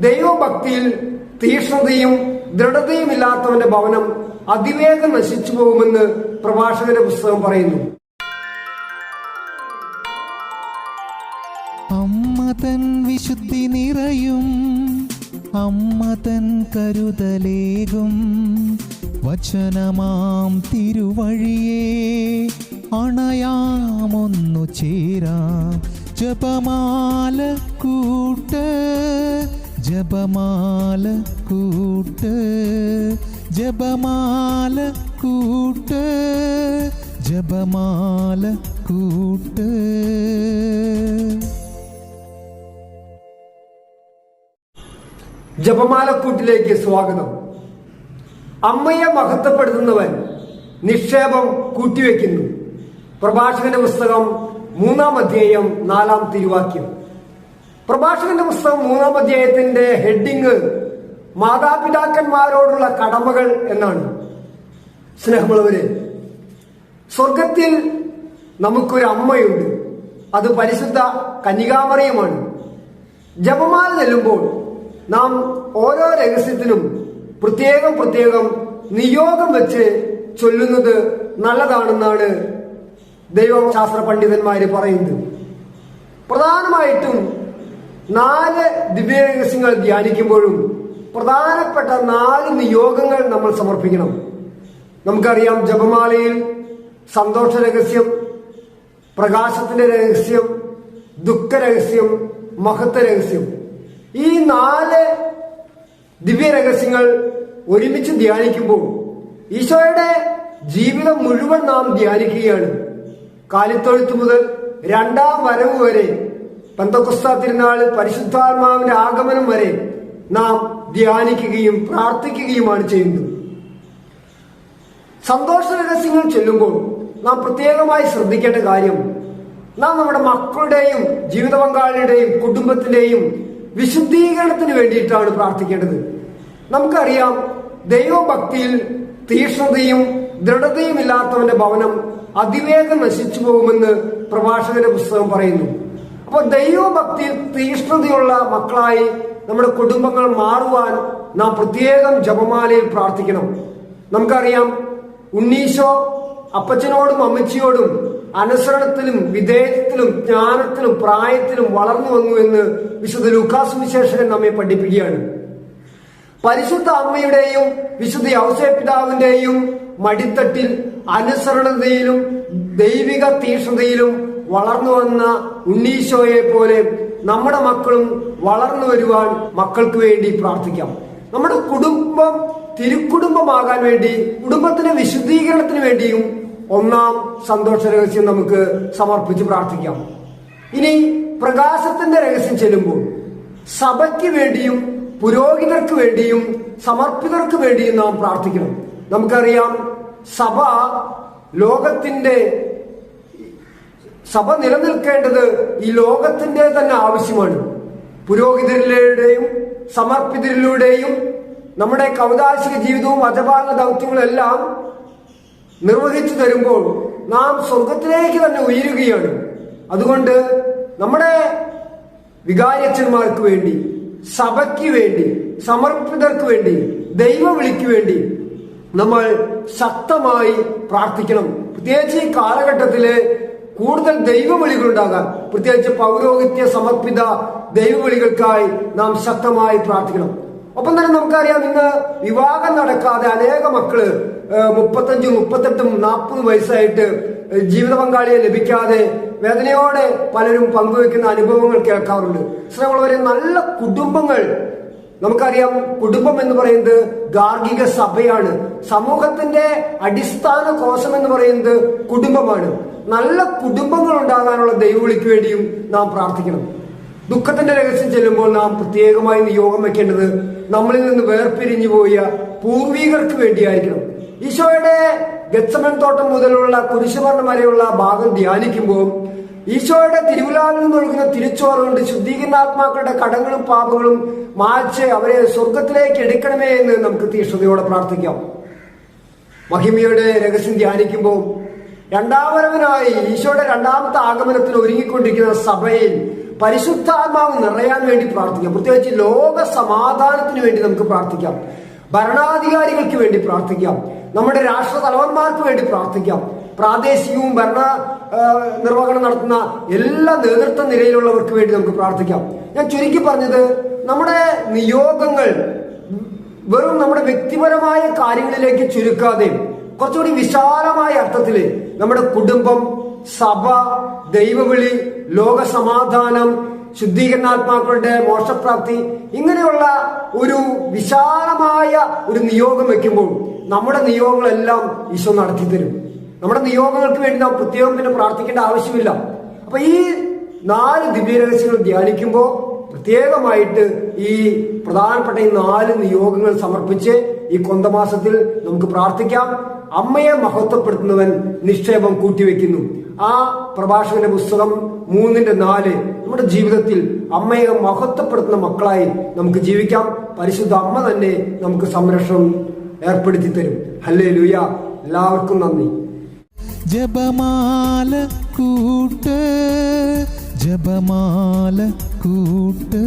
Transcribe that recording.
ദൈവഭക്തിയിൽ തീക്ഷ്ണതയും ദൃഢതയും ഇല്ലാത്തവന്റെ ഭവനം അതിവേഗം നശിച്ചു പോകുമെന്ന് പ്രഭാഷകന്റെ പുസ്തകം പറയുന്നു. അമ്മ തൻ വിശുദ്ധി നിറയും അമ്മ തൻ കരുതലേകും. വചനമാം തിരുവഴിയെ അണയാമൊന്നു ചേരാം. ജപമാല കൂട്ട് ജപമാല കൂട്ട് ജപമാല കൂട്ട് ജപമാല കൂട്ട്. ജപമാലക്കൂട്ടിലേക്ക് സ്വാഗതം. അമ്മയെ മഹത്വപ്പെടുത്തുന്നവൻ നിക്ഷേപം കൂട്ടിവെക്കുന്നു. പ്രഭാഷകന്റെ പുസ്തകം മൂന്നാം അധ്യായം നാലാം തിരുവാക്യം. പ്രഭാഷകന്റെ പുസ്തകം മൂന്നാം അധ്യായത്തിന്റെ ഹെഡിങ് മാതാപിതാക്കന്മാരോടുള്ള കടമകൾ എന്നാണ്. സ്നേഹമുള്ളവര് സ്വർഗത്തിൽ നമുക്കൊരു അമ്മയുണ്ട്. അത് പരിശുദ്ധ കന്യകാമറിയുമാണ്. ജപമാല ചെല്ലുമ്പോൾ നാം ഓരോ രഹസ്യത്തിനും പ്രത്യേകം പ്രത്യേകം നിയോഗം വെച്ച് ചൊല്ലുന്നത് നല്ലതാണെന്നാണ് ദൈവശാസ്ത്ര പണ്ഡിതന്മാര് പറയുന്നത്. പ്രധാനമായിട്ടും നാല് ദിവ്യരഹസ്യങ്ങൾ ധ്യാനിക്കുമ്പോഴും പ്രധാനപ്പെട്ട നാല് നിയോഗങ്ങൾ നമ്മൾ സമർപ്പിക്കണം. നമുക്കറിയാം ജപമാലയിൽ സന്തോഷ രഹസ്യം പ്രകാശത്തിന്റെ രഹസ്യം ദുഃഖ രഹസ്യം മഹത്വ രഹസ്യം ഈ നാല് ദിവ്യ രഹസ്യങ്ങൾ ഒരുമിച്ച് ധ്യാനിക്കുമ്പോൾ ഈശോയുടെ ജീവിതം മുഴുവൻ നാം ധ്യാനിക്കുകയാണ്. കാലിത്തൊഴുത്ത് മുതൽ രണ്ടാം വരവ് വരെ പന്തക്കുസ്ത തിരുനാൾ പരിശുദ്ധാത്മാവിന്റെ ആഗമനം വരെ നാം ധ്യാനിക്കുകയും പ്രാർത്ഥിക്കുകയുമാണ് ചെയ്യുന്നത്. സന്തോഷ രഹസ്യങ്ങൾ ചെല്ലുമ്പോൾ നാം പ്രത്യേകമായി ശ്രദ്ധിക്കേണ്ട കാര്യം നാം നമ്മുടെ മക്കളുടെയും ജീവിത പങ്കാളിയുടെയും കുടുംബത്തിന്റെയും വിശുദ്ധീകരണത്തിന് വേണ്ടിയിട്ടാണ് പ്രാർത്ഥിക്കേണ്ടത്. നമുക്കറിയാം ദൈവഭക്തിയിൽ തീക്ഷ്ണതയും ദൃഢതയും ഇല്ലാത്തവന്റെ ഭവനം അതിവേഗം നശിച്ചു പോകുമെന്ന് പ്രഭാഷകന്റെ പുസ്തകം പറയുന്നു. അപ്പോൾ ദൈവഭക്തിയിൽ തീഷ്ണതയുള്ള മക്കളായി നമ്മുടെ കുടുംബങ്ങൾ മാറുവാൻ നാം പ്രത്യേകം ജപമാലയിൽ പ്രാർത്ഥിക്കണം. നമുക്കറിയാം ഉണ്ണീശോ അപ്പച്ചനോടും അമ്മച്ചിയോടും അനുസരണത്തിലും വിധേയത്തിലും ജ്ഞാനത്തിലും പ്രായത്തിലും വളർന്നു വന്നു എന്ന് വിശുദ്ധ ലൂക്കാസ് വിശേഷകൻ നമ്മെ പഠിപ്പിക്കുകയാണ്. പരിശുദ്ധ അമ്മയുടെയും വിശുദ്ധ ഔസേപിതാവിന്റെയും മടിത്തട്ടിൽ അനുസരണതയിലും ദൈവിക തീക്ഷ്ണതയിലും വളർന്നു വന്ന ഉണ്ണീശോയെ പോലെ നമ്മുടെ മക്കളും വളർന്നു വരുവാൻ മക്കൾക്ക് വേണ്ടി പ്രാർത്ഥിക്കാം. നമ്മുടെ കുടുംബം തിരുക്കുടുംബമാകാൻ വേണ്ടി കുടുംബത്തിന്റെ വിശുദ്ധീകരണത്തിന് വേണ്ടിയും ഒന്നാം സന്തോഷ രഹസ്യം നമുക്ക് സമർപ്പിച്ച് പ്രാർത്ഥിക്കാം. ഇനി പ്രകാശത്തിന്റെ രഹസ്യം ചെല്ലുമ്പോൾ സഭയ്ക്ക് വേണ്ടിയും പുരോഹിതർക്ക് വേണ്ടിയും സമർപ്പിതർക്ക് വേണ്ടിയും നാം പ്രാർത്ഥിക്കണം. നമുക്കറിയാം സഭ ലോകത്തിന്റെ സഭ നിലനിൽക്കേണ്ടത് ഈ ലോകത്തിന്റെ തന്നെ ആവശ്യമാണ്. പുരോഹിതരിലൂടെയും സമർപ്പിതരിലൂടെയും നമ്മുടെ കൗതാശിക ജീവിതവും അജപാലന ദൗത്യങ്ങളെല്ലാം നിർവഹിച്ചു തരുമ്പോൾ നാം സ്വർഗത്തിലേക്ക് തന്നെ ഉയരുകയാണ്. അതുകൊണ്ട് നമ്മുടെ വികാരിയച്ഛന്മാർക്ക് വേണ്ടി സഭയ്ക്ക് വേണ്ടി സമർപ്പിതർക്ക് വേണ്ടി ദൈവ വിളിക്ക് വേണ്ടി നമ്മൾ ശക്തമായി പ്രാർത്ഥിക്കണം. പ്രത്യേകിച്ച് ഈ കാലഘട്ടത്തിൽ കൂടുതൽ ദൈവവിളികൾ ഉണ്ടാകാൻ പ്രത്യേകിച്ച് പൗരോഹിത്യ സമർപ്പിത ദൈവവിളികൾക്കായി നാം ശക്തമായി പ്രാർത്ഥിക്കണം. ഒപ്പം തന്നെ നമുക്കറിയാം ഇന്ന് വിവാഹം നടക്കാതെ അനേക മക്കൾ മുപ്പത്തഞ്ചും മുപ്പത്തെട്ടും നാൽപ്പത് വയസ്സായിട്ട് ജീവിത പങ്കാളിയെ ലഭിക്കാതെ വേദനയോടെ പലരും പങ്കുവെക്കുന്ന അനുഭവങ്ങൾ കേൾക്കാറുണ്ട്. ശ്രമമുള്ളവരെ നല്ല കുടുംബങ്ങൾ. നമുക്കറിയാം കുടുംബം എന്ന് പറയുന്നത് ഗാർഹിക സഭയാണ്. സമൂഹത്തിന്റെ അടിസ്ഥാന കോശം എന്ന് പറയുന്നത് കുടുംബമാണ്. നല്ല കുടുംബങ്ങൾ ഉണ്ടാകാനുള്ള ദൈവവിളിക്ക് വേണ്ടിയും നാം പ്രാർത്ഥിക്കണം. ദുഃഖത്തിന്റെ രഹസ്യം ചെല്ലുമ്പോൾ നാം പ്രത്യേകമായി നിയോഗം വെക്കേണ്ടത് നമ്മളിൽ നിന്ന് വേർപിരിഞ്ഞു പോയ പൂർവീകർക്ക് വേണ്ടിയായിരിക്കണം. ഈശോയുടെ ഗച്ചമൻ തോട്ടം മുതലുള്ള കുരിശുവർണം വരെയുള്ള ഭാഗം ധ്യാനിക്കുമ്പോൾ ഈശോയുടെ തിരുവിലാവിൽ നിന്നൊഴുകുന്ന തിരിച്ചോറ് കൊണ്ട് ശുദ്ധീകരണാത്മാക്കളുടെ കടങ്ങളും പാപങ്ങളും മാച്ച് അവരെ സ്വർഗത്തിലേക്ക് എടുക്കണമേ എന്ന് നമുക്ക് തീഷ്ണതയോടെ പ്രാർത്ഥിക്കാം. മഹിമയുടെ രഹസ്യം ധ്യാനിക്കുമ്പോൾ രണ്ടാം വരവിനായി ഈശോയുടെ രണ്ടാമത്തെ ആഗമനത്തിന് ഒരുങ്ങിക്കൊണ്ടിരിക്കുന്ന സഭയിൽ പരിശുദ്ധാത്മാവ് നിറയാൻ വേണ്ടി പ്രാർത്ഥിക്കാം. പ്രത്യേകിച്ച് ലോക സമാധാനത്തിന് വേണ്ടി നമുക്ക് പ്രാർത്ഥിക്കാം. ഭരണാധികാരികൾക്ക് വേണ്ടി പ്രാർത്ഥിക്കാം. നമ്മുടെ രാഷ്ട്ര തലവന്മാർക്ക് വേണ്ടി പ്രാർത്ഥിക്കാം. പ്രാദേശികവും ഭരണ നിർവഹണം നടത്തുന്ന എല്ലാ നേതൃത്വ നിരയിലുള്ളവർക്ക് വേണ്ടി നമുക്ക് പ്രാർത്ഥിക്കാം. ഞാൻ ചുരുക്കി പറഞ്ഞത് നമ്മുടെ നിയോഗങ്ങൾ വെറും നമ്മുടെ വ്യക്തിപരമായ കാര്യങ്ങളിലേക്ക് ചുരുക്കാതെ കുറച്ചുകൂടി വിശാലമായ അർത്ഥത്തിൽ നമ്മുടെ കുടുംബം സഭ ദൈവവിളി ലോകസമാധാനം ശുദ്ധീകരണാത്മാക്കളുടെ മോക്ഷപ്രാപ്തി ഇങ്ങനെയുള്ള ഒരു വിശാലമായ ഒരു നിയോഗം വെക്കുമ്പോൾ നമ്മുടെ നിയോഗങ്ങളെല്ലാം ഈശോ നടത്തി തരും നമ്മുടെ നിയോഗങ്ങൾക്ക് വേണ്ടി നാം പ്രത്യേകം പിന്നെ പ്രാർത്ഥിക്കേണ്ട ആവശ്യമില്ല. അപ്പൊ ഈ നാല് ദിവ്യരഹസ്യങ്ങൾ ധ്യാനിക്കുമ്പോൾ പ്രത്യേകമായിട്ട് ഈ പ്രധാനപ്പെട്ട ഈ നാല് നിയോഗങ്ങൾ സമർപ്പിച്ച് ഈ കൊന്തമാസത്തിൽ നമുക്ക് പ്രാർത്ഥിക്കാം. അമ്മയെ മഹത്വപ്പെടുത്തുന്നവൻ നിക്ഷേപം കൂട്ടിവെക്കുന്നു. ആ പ്രഭാഷകന്റെ പുസ്തകം മൂന്നിന്റെ നാല് നമ്മുടെ ജീവിതത്തിൽ അമ്മയെ മഹത്വപ്പെടുത്തുന്ന മക്കളായി നമുക്ക് ജീവിക്കാം. പരിശുദ്ധ അമ്മ തന്നെ നമുക്ക് സംരക്ഷണം ഏർപ്പെടുത്തി തരും. ഹല്ലേ ലൂയ എല്ലാവർക്കും നന്ദി. ജപമാല കൂട്ട് ജപമാല കൂട്ട്.